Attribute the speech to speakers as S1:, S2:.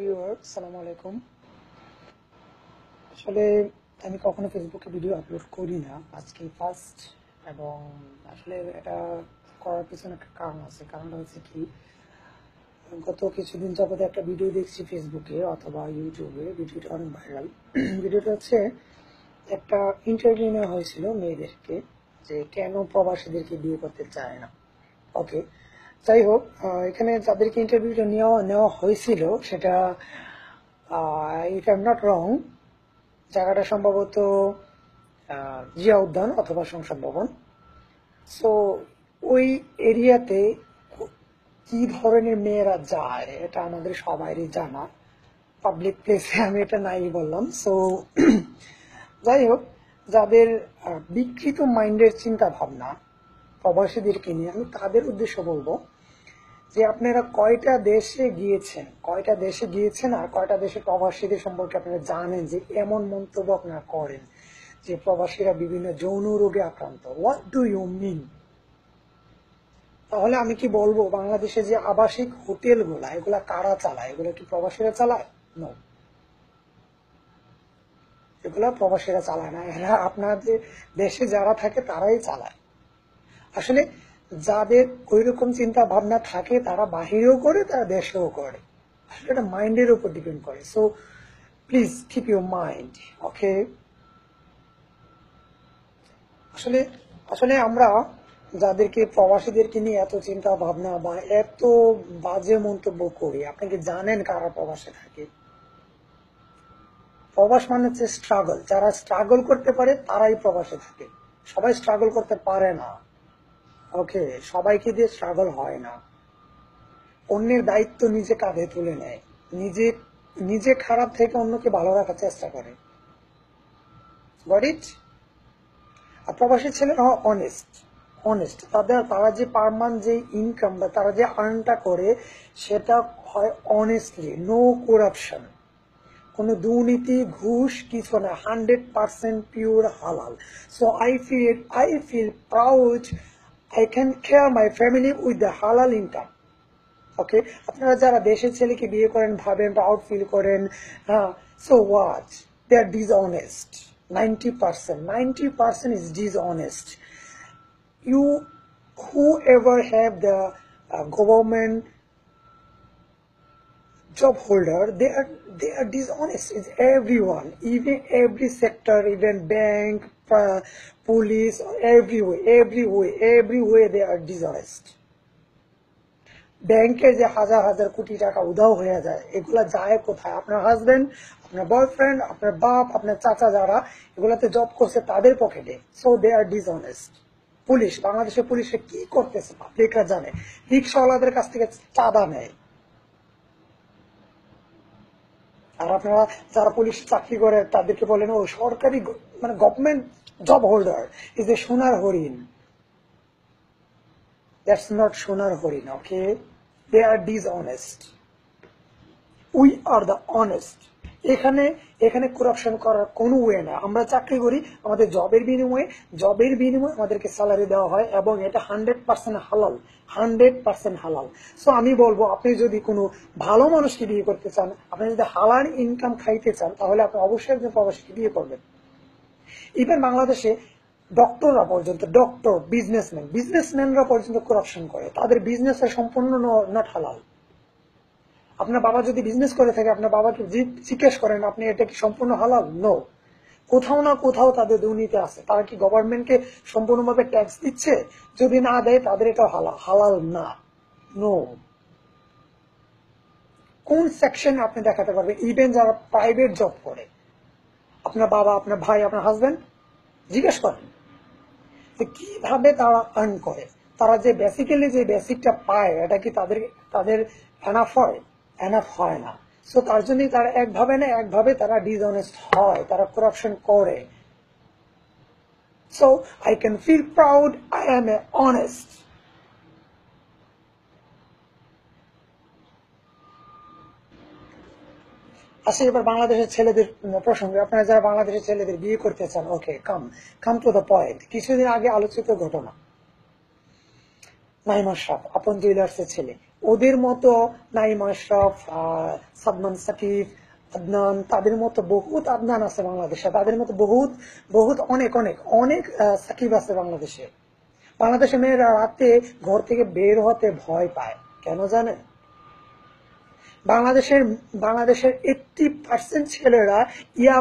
S1: Viewer সালাম আলাইকুম আসলে আমি কখনো ফেসবুকে ভিডিও আপলোড করি না। আজকে ফার্স্ট এবং আসলে এটা করার পিছনে একটা কারণ আছে। কারণটা হচ্ছে কি, গত কিছুদিন যাবত একটা ভিডিও দেখছি ফেসবুকে অথবা ইউটিউবে ভিডিওটা অনেক ভাইরাল ভিডিওটা হচ্ছে একটা ইন্টারভিউ নেওয়া হয়েছিল মেয়েদেরকে যে কেন প্রবাসীদেরকে বিয়ে করতে চায় না। ওকে যাই হোক এখানে যাদেরকে ইন্টারভিউটা নেওয়া নেওয়া হয়েছিল, সেটা ইফ এম নট রং জায়গাটা সম্ভবত জিয়া উদ্যান অথবা সংসদ ভবন। সো ওই এরিয়াতে কি ধরনের মেয়েরা যায়, এটা আমাদের সবারই জানা। পাবলিক প্লেসে আমি এটা নাই বললাম। সো যাই হোক যাদের বিকৃত মাইন্ডের চিন্তা ভাবনা প্রবাসীদেরকে নিয়ে আমি তাদের উদ্দেশ্য বলব যে আপনারা কয়টা দেশে গিয়েছেন, কয়টা দেশে গিয়েছেন আর কয়টা দেশে প্রবাসীদের সম্পর্কে আপনারা জানেন যে এমন মন্তব্য আপনারা করেন যে প্রবাসীরা বিভিন্ন যৌন রোগে আক্রান্ত। হোয়াট ডু ইউ মিন তাহলে আমি কি বলব, বাংলাদেশে যে আবাসিক হোটেলগুলা, এগুলা কারা চালায়? এগুলো কি প্রবাসীরা চালায়? নো এগুলা প্রবাসীরা চালায় না। এরা আপনাদের দেশে যারা থাকে তারাই চালায়। আসলে যাদের ওই রকম চিন্তা ভাবনা থাকে, তারা বাহিরেও করে, তারা দেশেও করে। আসলে এটা মাইন্ডের উপর ডিপেন্ড করে। So please keep your mind okay আসলে আসলে আমরা যাদেরকে, প্রবাসীদেরকে নিয়ে এত চিন্তা ভাবনা বা এত বাজে মন্তব্য করি, আপনি কি জানেন কারা প্রবাসে থাকে? প্রবাস মানে হচ্ছে স্ট্রাগল যারা স্ট্রাগল করতে পারে, তারাই প্রবাসে থাকে। সবাই স্ট্রাগল করতে পারে না। ওকে, সবাইকে দিয়ে স্ট্রাগল হয় না। অন্যের দায়িত্ব নিজে কাঁধে তুলে নেয়। নিজে নিজে খারাপ থেকে অন্যকে ভালো রাখার চেষ্টা করে। গট আর প্রবাসী ছেলেরা অনেস্ট অনেস্ট তাদের, তারা যে পার মান্থ যে ইনকাম বা তারা যে আর্নটা করে, সেটা হয় অনেস্টলি নো করাপশন কোনো দুর্নীতি, ঘুষ, কিছু না হান্ড্রেড পার্সেন্ট পিওর হালাল। So I feel I feel proud I can care my family with the হালাল ইনকাম ওকে আপনারা যারা দেশের ছেলেকে বিয়ে করেন ভাবেন প্রাউড ফিল করেন হ্যাঁ so what they are dishonest ninety percent ninety percent is dishonest you whoever have the uh, government job holder they are they are dishonest. It's everyone even every sector even bank uh, police, everywhere everywhere everywhere they are dishonest ব্যাংকে যে হাজার হাজার কোটি টাকা উধাও হয়ে যায়, এগুলা যায় কোথায়? আপনার হাজবেন্ড আপনার বয়ফ্রেন্ড আপনার বাপ, আপনার চাচা যারা, এগুলাতে জব করছে তাদের পকেটে so they are dishonest police বাংলাদেশের পুলিশে কি করতেছে? পাবলিকরা জানে। রিক্সাওয়ালাদের কাছ থেকে চাঁদা নেয়। আর আপনারা যারা পুলিশ চাকরি করে, তাদেরকে বলেন ও সরকারি মানে government job holder is a সোনার হরিণ। দ্যাটস নট সোনার হরিণ okay they are dishonest we are the honest এখানে এখানে করাপশন করার কোনো ওয়ে না। আমরা চাকরি করি আমাদের জবের বিনিময়ে। জবের বিনিময়ে আমাদেরকে স্যালারি দেওয়া হয় এবং এটা হান্ড্রেড পার্সেন্ট হালাল। হান্ড্রেড পার্সেন্ট হালাল। সো আমি বলব, আপনি যদি কোনো ভালো মানুষকে বিয়ে করতে চান, আপনি যদি হালাল ইনকাম খাইতে চান, তাহলে আপনি অবশ্যই একজন প্রবাসীকে বিয়ে করবেন। ইভেন বাংলাদেশে ডক্টররা পর্যন্ত ডক্টর বিজনেসম্যান বিজনেসম্যানরা পর্যন্ত করাপশন করে। তাদের বিজনেস সম্পূর্ণ নট হালাল আপনার বাবা যদি বিজনেস করে থাকে, আপনার বাবাকে জিজ্ঞেস করেন, আপনি এটা কি সম্পূর্ণ হালাল নো কোথাও না কোথাও তাদের দুর্নীতি আছে। তারা কি গভর্নমেন্টকে সম্পূর্ণভাবে ট্যাক্স দিচ্ছে? যদি না দেয়, তাদের এটা হালাল হালাল না। নো কোন সেকশন আপনি দেখাতে পারবেন? ইভেন যারা প্রাইভেট জব করে আপনার বাবা, আপনার ভাই, আপনার হাজবেন্ড জিজ্ঞেস করেন। যে কীভাবে তারা আর্ন করে? তারা যে বেসিক্যালি যে বেসিকটা পায়, এটা কি তাদের তাদের এনাফ হয়? এনাফ হয় না। সো তার জন্যই তারা একভাবে না, একভাবে তারা ডিসঅনেস্ট হয়, তারা করাপশন করে। So I can feel proud I am a honest আসলে এবার বাংলাদেশের ছেলেদের প্রসঙ্গে, আপনারা যারা বাংলাদেশের ছেলেদের বিয়ে করতে চান okay come come to the point কিছুদিন আগে আলোচিত ঘটনা। নাইম আশরাফ আপন জুয়েলার্সের ছেলে। ওদের মতো নাইম আশরাফ সাদমান সাকিব, আদনান, তাদের মতো বহুত আদনান আছে বাংলাদেশে। তাদের মতো বহুত বহুত, অনেক অনেক অনেক সাকিব আছে বাংলাদেশে। বাংলাদেশের মেয়েরা রাতে ঘর থেকে বের হতে ভয় পায়। কেন জানেন? বাংলাদেশের বাংলাদেশের এইটটি পার্সেন্ট ছেলেরা ইয়া